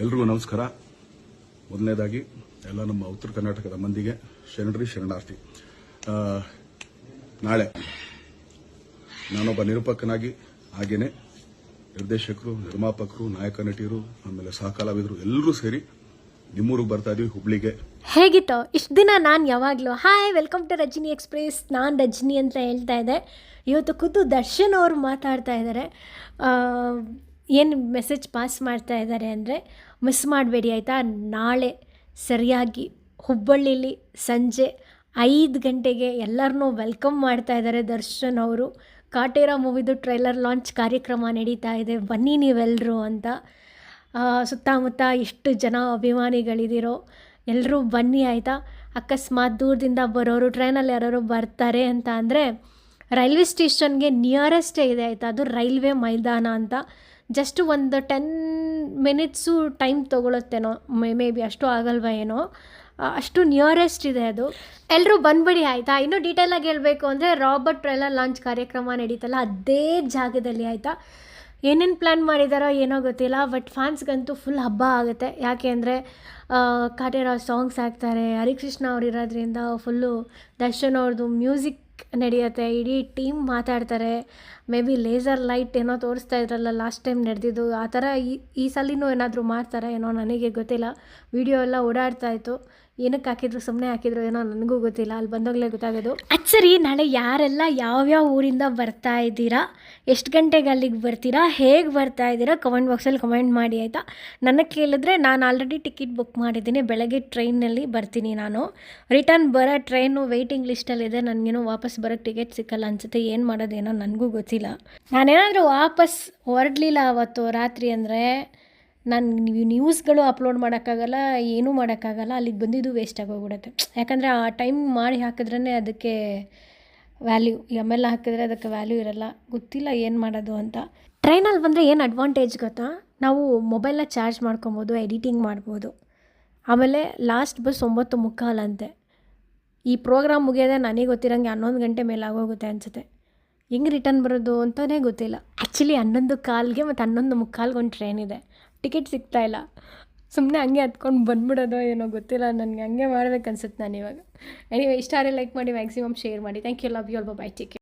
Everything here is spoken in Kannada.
ಎಲ್ರಿಗೂ ನಮಸ್ಕಾರ. ಮೊದಲನೇದಾಗಿ, ಎಲ್ಲ ನಮ್ಮ ಉತ್ತರ ಕರ್ನಾಟಕದ ಮಂದಿಗೆ ಶರಣರಿ, ಶರಣಾರ್ಥಿ. ನಾಳೆ ನಾನೊಬ್ಬ ನಿರೂಪಕನಾಗಿ, ಹಾಗೇನೆ ನಿರ್ದೇಶಕರು, ನಿರ್ಮಾಪಕರು, ನಾಯಕ ನಟಿಯರು, ಆಮೇಲೆ ಸಹಕಲಾವಿದರು ಎಲ್ಲರೂ ಸೇರಿ ನಿಮ್ಮೂರಿಗೆ ಬರ್ತಾ ಇದೀವಿ ಹುಬ್ಳಿಗೆ. ಹೇಗಿತ್ತು? ಇಷ್ಟು ದಿನ ನಾನು ಯಾವಾಗಲೂ hi welcome to Rajani Express ನಾನು ರಜನಿ ಅಂತ ಹೇಳ್ತಾ ಇದ್ದೆ. ಇವತ್ತು ಖುದ್ದು ದರ್ಶನ್ ಅವರು ಮಾತಾಡ್ತಾ ಇದ್ದಾರೆ. ಏನು ಮೆಸೇಜ್ ಪಾಸ್ ಮಾಡ್ತಾ ಇದ್ದಾರೆ ಅಂದರೆ ಮಿಸ್ ಮಾಡಬೇಡಿ ಆಯಿತಾ? ನಾಳೆ ಸರಿಯಾಗಿ ಹುಬ್ಬಳ್ಳಿಲಿ ಸಂಜೆ ಐದು ಗಂಟೆಗೆ ಎಲ್ಲರನ್ನೂ ವೆಲ್ಕಮ್ ಮಾಡ್ತಾ ಇದ್ದಾರೆ ದರ್ಶನ್ ಅವರು. ಕಾಟೇರ ಮೂವಿದು ಟ್ರೈಲರ್ ಲಾಂಚ್ ಕಾರ್ಯಕ್ರಮ ನಡೀತಾ ಇದೆ, ಬನ್ನಿ ನೀವೆಲ್ಲರೂ ಅಂತ. ಸುತ್ತಮುತ್ತ ಎಷ್ಟು ಜನ ಅಭಿಮಾನಿಗಳಿದ್ದೀರೋ ಎಲ್ಲರೂ ಬನ್ನಿ ಆಯಿತಾ? ಅಕಸ್ಮಾತ್ ದೂರದಿಂದ ಬರೋರು ಟ್ರೈನಲ್ಲಿ ಯಾರು ಬರ್ತಾರೆ ಅಂತ ಅಂದರೆ, ರೈಲ್ವೆ ಸ್ಟೇಷನ್ಗೆ ನಿಯರೆಸ್ಟೇ ಇದೆ ಆಯಿತಾ? ಅದು ರೈಲ್ವೆ ಮೈದಾನ ಅಂತ. ಜಸ್ಟ್ ಒಂದು ಟೆನ್ ಮಿನಿಟ್ಸು ಟೈಮ್ ತೊಗೊಳುತ್ತೇನೋ ಮೇ ಮೇ ಬಿ ಅಷ್ಟು ಆಗಲ್ವ ಏನೋ. ಅಷ್ಟು ನಿಯರೆಸ್ಟ್ ಇದೆ ಅದು. ಎಲ್ಲರೂ ಬಂದ್ಬಿಡಿ ಆಯಿತಾ? ಇನ್ನೂ ಡೀಟೇಲಾಗಿ ಹೇಳಬೇಕು ಅಂದರೆ ರಾಬರ್ಟ್ ಟ್ರೈಲರ್ ಲಾಂಚ್ ಕಾರ್ಯಕ್ರಮ ನಡೀತಲ್ಲ, ಅದೇ ಜಾಗದಲ್ಲಿ ಆಯಿತಾ? ಏನೇನು ಪ್ಲ್ಯಾನ್ ಮಾಡಿದಾರೋ ಏನೋ ಗೊತ್ತಿಲ್ಲ ಬಟ್ ಫ್ಯಾನ್ಸ್ಗಂತೂ ಫುಲ್ ಹಬ್ಬ ಆಗುತ್ತೆ. ಯಾಕೆ ಅಂದರೆ ಕಾಟೇರಾವ್ ಸಾಂಗ್ಸ್ ಹಾಕ್ತಾರೆ, ಹರಿಕೃಷ್ಣ ಅವ್ರು ಇರೋದ್ರಿಂದ ಫುಲ್ಲು ದರ್ಶನ್ ಅವ್ರದ್ದು ಮ್ಯೂಸಿಕ್ ನಡೆಯುತ್ತೆ. ಇಡೀ ಟೀಮ್ ಮಾತಾಡ್ತಾರೆ. ಮೇ ಬಿ ಲೇಸರ್ ಲೈಟ್ ಏನೋ ತೋರಿಸ್ತಾ ಇದ್ರಲ್ಲ ಲಾಸ್ಟ್ ಟೈಮ್ ನಡೆದಿದ್ದು. ಆ ಥರ ಈ ಈ ಸಲಿನೂ ಏನಾದರೂ ಮಾಡ್ತಾರಾ ಏನೋ ನನಗೆ ಗೊತ್ತಿಲ್ಲ. ವಿಡಿಯೋ ಎಲ್ಲ ಓಡಾಡ್ತಾ ಇತ್ತು. ಏನಕ್ಕೆ ಹಾಕಿದ್ರು ಸುಮ್ಮನೆ ಹಾಕಿದ್ರು ಏನೋ ನನಗೂ ಗೊತ್ತಿಲ್ಲ, ಅಲ್ಲಿ ಬಂದಾಗಲೇ ಗೊತ್ತಾಗೋದು. ಅದು ಸರಿ, ನಾಳೆ ಯಾರೆಲ್ಲ ಯಾವ್ಯಾವ ಊರಿಂದ ಬರ್ತಾ ಇದ್ದೀರಾ, ಎಷ್ಟು ಗಂಟೆಗೆ ಅಲ್ಲಿಗೆ ಬರ್ತೀರಾ, ಹೇಗೆ ಬರ್ತಾ ಇದ್ದೀರಾ ಕಮೆಂಟ್ ಬಾಕ್ಸಲ್ಲಿ ಕಮೆಂಟ್ ಮಾಡಿ, ಆಯಿತಾ? ನನಗೆ ಕೇಳಿದ್ರೆ ನಾನು ಆಲ್ರೆಡಿ ಟಿಕೆಟ್ ಬುಕ್ ಮಾಡಿದ್ದೀನಿ, ಬೆಳಗ್ಗೆ ಟ್ರೈನಲ್ಲಿ ಬರ್ತೀನಿ ನಾನು. ರಿಟರ್ನ್ ಬರೋ ಟ್ರೈನು ವೆಯ್ಟಿಂಗ್ ಲಿಸ್ಟಲ್ಲಿದೆ ನನಗೇನೋ ವಾಪಸ್ ಬರೋಕ್ಕೆ ಟಿಕೆಟ್ ಸಿಕ್ಕಲ್ಲ ಅನ್ಸುತ್ತೆ, ಏನು ಮಾಡೋದೇನೋ ನನಗೂ ಗೊತ್ತಿಲ್ಲ. ನಾನೇನಾದರೂ ವಾಪಸ್ ಹೊರಡಲಿಲ್ಲ ಅವತ್ತು ರಾತ್ರಿ ಅಂದರೆ ನಾನು ನ್ಯೂಸ್ಗಳು ಅಪ್ಲೋಡ್ ಮಾಡೋಕ್ಕಾಗಲ್ಲ, ಏನೂ ಮಾಡೋಕ್ಕಾಗಲ್ಲ, ಅಲ್ಲಿಗೆ ಬಂದಿದ್ದು ವೇಸ್ಟ್ ಆಗೋಗ್ಬಿಡುತ್ತೆ. ಯಾಕಂದರೆ ಆ ಟೈಮ್ ಮಾಡಿ ಹಾಕಿದ್ರೇ ಅದಕ್ಕೆ ವ್ಯಾಲ್ಯೂ ಎಂ ಹಾಕಿದ್ರೆ ಅದಕ್ಕೆ ವ್ಯಾಲ್ಯೂ ಇರಲ್ಲ. ಗೊತ್ತಿಲ್ಲ ಏನು ಮಾಡೋದು ಅಂತ. ಟ್ರೈನಲ್ಲಿ ಬಂದರೆ ಏನು ಅಡ್ವಾಂಟೇಜ್ ಗೊತ್ತಾ? ನಾವು ಮೊಬೈಲ್ನ ಚಾರ್ಜ್ ಮಾಡ್ಕೊಬೋದು ಎಡಿಟಿಂಗ್ ಮಾಡ್ಬೋದು. ಆಮೇಲೆ ಲಾಸ್ಟ್ ಬಸ್ ಒಂಬತ್ತು ಮುಕ್ಕಾಲಂತೆ. ಈ ಪ್ರೋಗ್ರಾಮ್ ಮುಗಿಯೋದೇ ನನಗೆ ಗೊತ್ತಿರೋಂಗೆ ಹನ್ನೊಂದು ಗಂಟೆ ಮೇಲೆ ಆಗೋಗುತ್ತೆ ಅನಿಸುತ್ತೆ. ಹೆಂಗೆ ರಿಟರ್ನ್ ಬರೋದು ಅಂತಲೇ ಗೊತ್ತಿಲ್ಲ. ಆ್ಯಕ್ಚುಲಿ ಹನ್ನೊಂದು ಕಾಲ್ಗೆ ಮತ್ತು ಹನ್ನೊಂದು ಮುಕ್ಕಾಲ್ಗೆ ಒಂದು ಟ್ರೈನ್ ಇದೆ. ಟಿಕೆಟ್ ಸಿಗ್ತಾ ಇಲ್ಲ. ಸುಮ್ಮನೆ ಹಂಗೆ ಹತ್ಕೊಂಡು ಬಂದ್ಬಿಡೋದೋ ಏನೋ ಗೊತ್ತಿಲ್ಲ. ನನಗೆ ಹಂಗೆ ಮಾಡ್ಬೇಕು ಅನ್ಸುತ್ತೆ ನಾನು ಇವಾಗ. ಎನಿವೆ ಇಷ್ಟ ಲೈಕ್ ಮಾಡಿ ಮ್ಯಾಕ್ಸಿಮಮ್ ಶೇರ್ ಮಾಡಿ. ಥ್ಯಾಂಕ್ ಯು ಲವ್ ಯು ಅಲ್ಬ ಬೈ ಟೇಕ್